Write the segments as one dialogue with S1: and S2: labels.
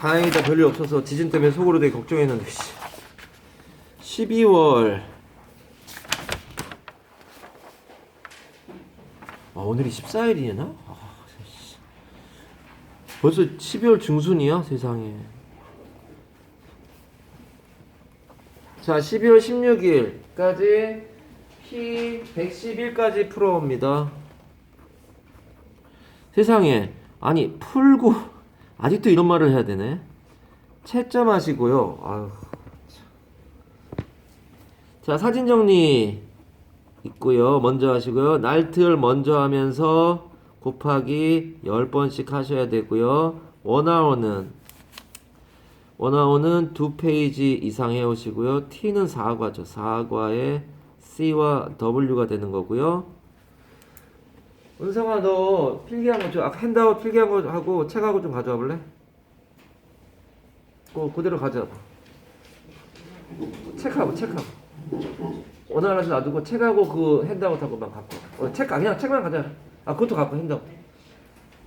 S1: 다행이다 별일 없어서 지진 때문에 속으로 되게 걱정했는데 씨. 12월 아 오늘이 14일이나? 아, 씨. 벌써 12월 중순이야 세상에 자 12월 16일까지 P 111까지 풀어옵니다 세상에 아니 풀고 아직도 이런 말을 해야 되네. 채점하시고요. 아유 참. 자 사진 정리 있고요. 먼저 하시고요. 날틀 먼저 하면서 곱하기 10번씩 하셔야 되고요. 원아원은 원아원은 두 페이지 이상 해 오시고요. T는 4과죠. 4과에 C와 W가 되는 거고요 은성아 너 필기한 거좀 아까 핸드아웃 필기한 거 하고 책하고 좀 가져와 볼래? 그 그대로 가져와 봐. 책하고 책하고. 원하나서 놔두고 책하고 그 핸드아웃 하고만 갖고 와. 어, 책 그냥 책만 가져 아 그것도 갖고 핸드아웃.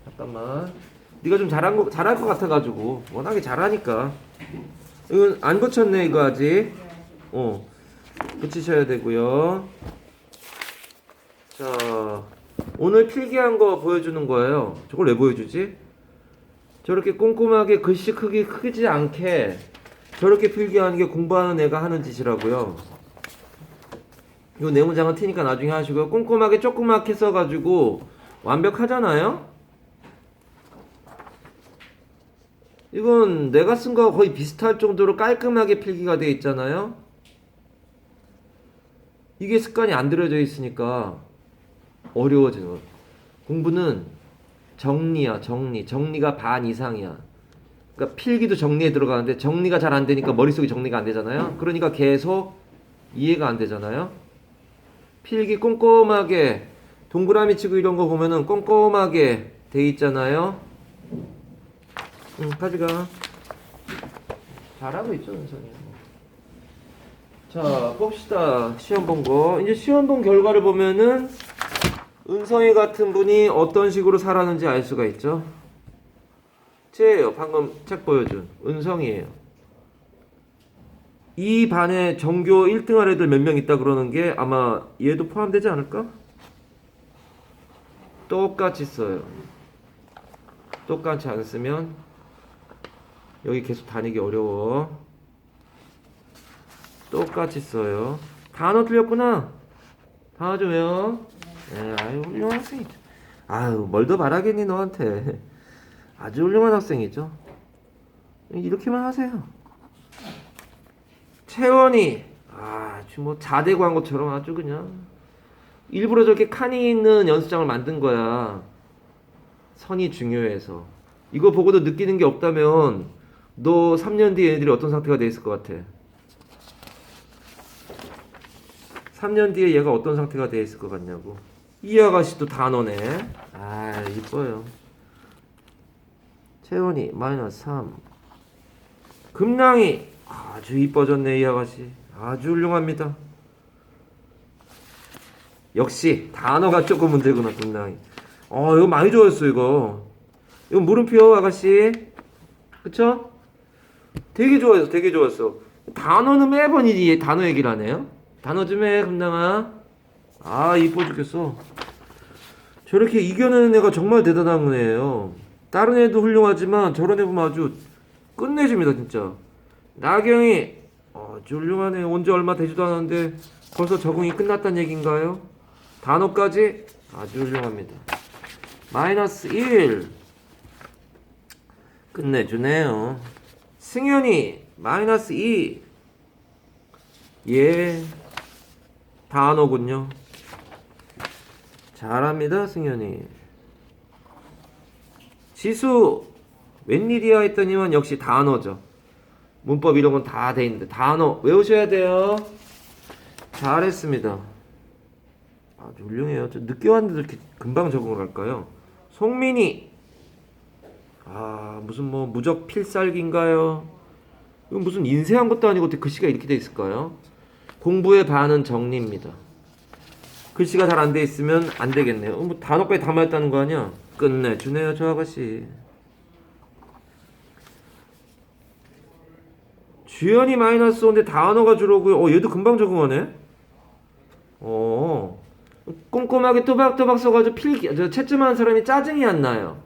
S1: 잠깐만. 네가 좀 잘한 거 잘할 것 같아가지고. 워낙에 잘하니까. 이건 안 고쳤네 이거 아직. 어 고치셔야 되고요. 자 오늘 필기한 거 보여주는 거예요. 저걸 왜 보여주지? 저렇게 꼼꼼하게 글씨 크기 크지 않게 저렇게 필기하는 게 공부하는 애가 하는 짓이라고요. 이 내문장은 트니까 나중에 하시고요. 꼼꼼하게 조그맣게 써가지고 완벽하잖아요? 이건 내가 쓴 거와 거의 비슷할 정도로 깔끔하게 필기가 돼 있잖아요? 이게 습관이 안 들여져 있으니까 어려워져요. 공부는 정리야, 정리. 정리가 반 이상이야. 그러니까 필기도 정리에 들어가는데 정리가 잘 안 되니까 머릿속이 정리가 안 되잖아요. 그러니까 계속 이해가 안 되잖아요. 필기 꼼꼼하게 동그라미 치고 이런 거 보면은 꼼꼼하게 돼 있잖아요. 응, 가져가. 잘하고 있죠, 은선이. 자, 봅시다. 시험 본 거. 이제 시험 본 결과를 보면은 은성이 같은 분이 어떤 식으로 살았는지 알 수가 있죠. 쟤예요. 방금 책 보여준 은성이에요. 이 반에 전교 1등할 애들 몇 명 있다 그러는 게 아마 얘도 포함되지 않을까? 똑같이 써요. 똑같이 안 쓰면 여기 계속 다니기 어려워. 똑같이 써요. 단어 틀렸구나. 단어 좀 외워. 네, 아유 훌륭한 학생이죠. 아유 뭘 더 바라겠니 너한테. 아주 훌륭한 학생이죠. 이렇게만 하세요. 채원이 아, 아주 뭐 자대 광고처럼 아주 그냥 일부러 저렇게 칸이 있는 연습장을 만든 거야. 선이 중요해서 이거 보고도 느끼는 게 없다면 너 3년 뒤에 애들이 어떤 상태가 돼 있을 것 같아? 3년 뒤에 얘가 어떤 상태가 돼 있을 것 같냐고. 이 아가씨도 단어네. 아, 이뻐요. 채원이 마이너스 3. 금랑이 아주 이뻐졌네, 이 아가씨. 아주 훌륭합니다. 역시 단어가 조금 문제구나, 금랑이. 어, 이거 많이 좋았어, 이거. 이거 물음표, 아가씨. 그쵸? 되게 좋았어, 되게 좋았어. 단어는 매번 이 단어 얘기를 하네요. 단어 좀 해, 금당아. 아, 이뻐 죽겠어. 저렇게 이겨내는 애가 정말 대단한 애예요. 다른 애도 훌륭하지만 저런 애 보면 아주 끝내줍니다, 진짜. 나경이, 아주 훌륭하네. 온 지 얼마 되지도 않았는데 벌써 적응이 끝났다는 얘기인가요? 단어까지 아주 훌륭합니다. 마이너스 1. 끝내주네요. 승현이, 마이너스 2. 예. 단어군요. 잘합니다, 승현이. 지수, 웬일이야 했더니만 역시 단어죠. 문법 이런 건 다 돼 있는데 단어 외우셔야 돼요. 잘했습니다. 아주 훌륭해요. 저 늦게 왔는데 이렇게 금방 적응을 할까요? 송민이. 아, 무슨 뭐 무적 필살기인가요? 이건 무슨 인쇄한 것도 아니고 어떻게 글씨가 이렇게 돼 있을까요? 공부의 반은 정리입니다. 글씨가 잘 안 돼 있으면 안 되겠네요. 어, 뭐 단어까지 담아있다는 거 아니야? 끝내주네요, 저 아가씨. 주연이 마이너스 5인데 단어가 주로고요. 어, 얘도 금방 적응하네. 어. 꼼꼼하게 또박또박 써가지고 필기, 저 채점하는 사람이 짜증이 안 나요.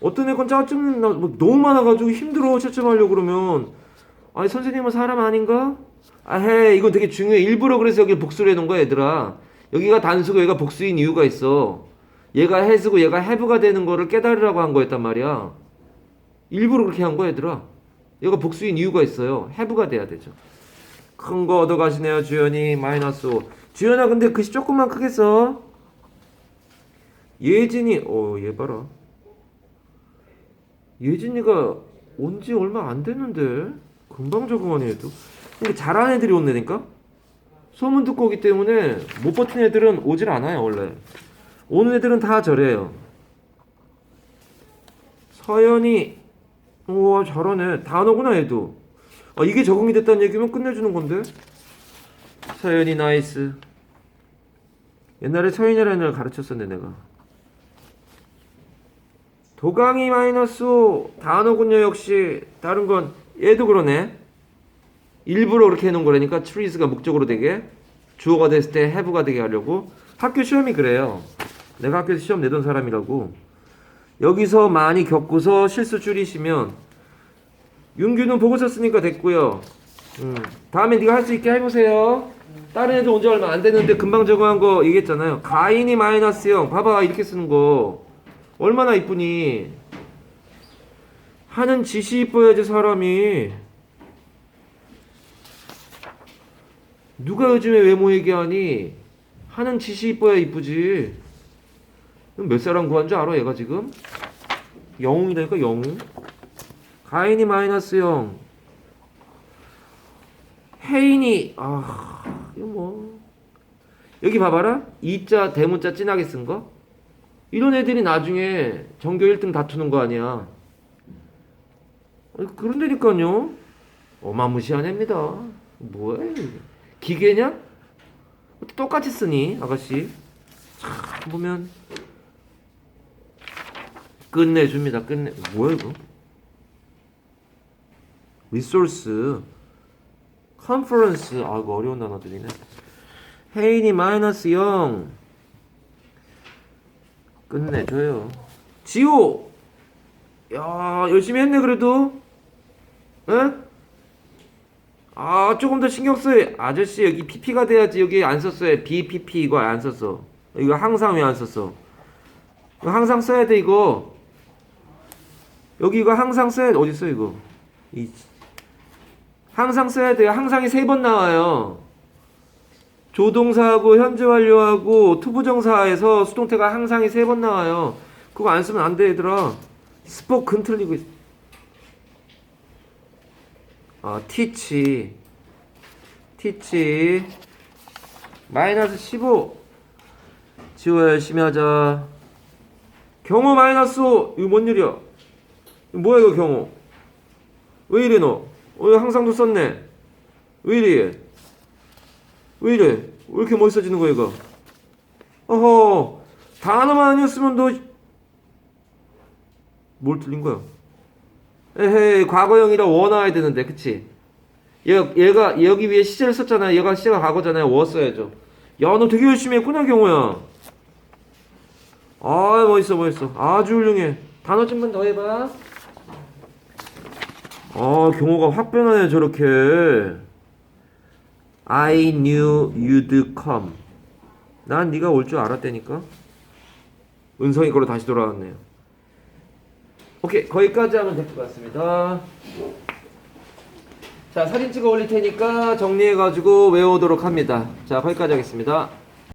S1: 어떤 애건 짜증 나, 뭐 너무 많아가지고 힘들어 채점하려고 그러면 아니 선생님은 사람 아닌가? 아해 이건 되게 중요해. 일부러 그래서 여기 복수를 해놓은 거야 얘들아. 여기가 단수고 얘가 복수인 이유가 있어. 얘가 해수고 얘가 해부가 되는 거를 깨달으라고 한 거였단 말이야. 일부러 그렇게 한 거야 얘들아. 얘가 복수인 이유가 있어요. 해부가 돼야 되죠. 큰 거 얻어가시네요 주연이. 마이너스 5 주연아 근데 글씨 조금만 크게 써 예진이 어얘 봐라. 예진이가 온 지 얼마 안 됐는데. 금방 적응하네 얘도 근데 잘하는 애들이 온다니까? 소문 듣고 오기 때문에 못 버틴 애들은 오질 않아요 원래. 오는 애들은 다 저래요. 서연이 우와 잘하네. 단어구나 얘도. 아, 이게 적응이 됐다는 얘기면 끝내주는 건데? 서연이 나이스. 옛날에 서연이라는 애를 가르쳤었는데 내가. 도강이 마이너스 5 단어군요 역시. 다른 건 얘도 그러네 일부러 그렇게 해놓은 거라니까 trees가 목적으로 되게 주어가 됐을 때 have가 되게 하려고. 학교 시험이 그래요. 내가 학교에서 시험 내던 사람이라고. 여기서 많이 겪고서 실수 줄이시면 윤규는 보고 썼으니까 됐고요. 음, 다음에 네가 할 수 있게 해보세요. 다른 애들 온 지 얼마 안 됐는데 금방 적응한 거 얘기했잖아요. 가인이 마이너스 0 봐봐 이렇게 쓰는 거. 얼마나 이쁘니? 하는 짓이 이뻐야지 사람이 누가 요즘에 외모 얘기하니? 하는 짓이 이뻐야 이쁘지. 몇 사람 구한 줄 알아 얘가 지금? 영웅이라니까 영웅. 가인이 마이너스 0 혜인이 아 이거 뭐. 여기 봐봐라. 이자 대문자 진하게 쓴 거? 이런 애들이 나중에 전교 1등 다투는 거 아니야. 아니, 그런다니까요. 어마무시한 애입니다. 뭐야 이게. 기계냐? 똑같이 쓰니 아가씨. 참 보면 끝내줍니다. 끝내 뭐야 이거? 리소스 컨퍼런스. 아 이거 어려운 단어들이네. 헤인이 마이너스 0 끝내줘요. 지호 야 열심히 했네 그래도. 응? 아 조금 더 신경 써요 아저씨 여기 PP가 돼야지 여기 안 썼어요. BPP 이거 안 썼어. 이거 항상 왜 안 썼어? 이거 항상 써야 돼 이거. 여기 이거 항상 써야 돼. 어디 있어 이거? 이 항상 써야 돼요. 항상이 세 번 나와요. 조동사하고 현재 완료하고 투부정사에서 수동태가 항상이 세 번 나와요. 그거 안 쓰면 안 돼 얘들아. 스포큰 틀리고 있어 아, 티치. 티치. 마이너스 15. 지호 열심히 하자. 경호 마이너스 5. 이거 뭔 일이야? 이거 뭐야, 이거 경호? 왜 이래, 너? 어, 항상도 썼네. 왜 이래? 왜 이래? 왜 이렇게 멋있어지는 거야, 이거? 어허. 단어만 아니었으면 너. 뭘 틀린 거야? 에헤이 과거형이라 워 나와야 되는데 그치? 얘, 얘가 여기 위에 시제를 썼잖아요. 얘가 시제가 과거잖아요. 워 써야죠. 야 너 되게 열심히 했구나 경호야. 아 멋있어 멋있어. 아주 훌륭해. 단어 좀만 더 해봐. 아 경호가 확 변하네 저렇게. I knew you'd come. 난 네가 올 줄 알았다니까. 은성이 걸로 다시 돌아왔네요 오케이 거기까지 하면 될 것 같습니다. 자 사진 찍어 올릴 테니까 정리해 가지고 외워오도록 합니다. 자 거기까지 하겠습니다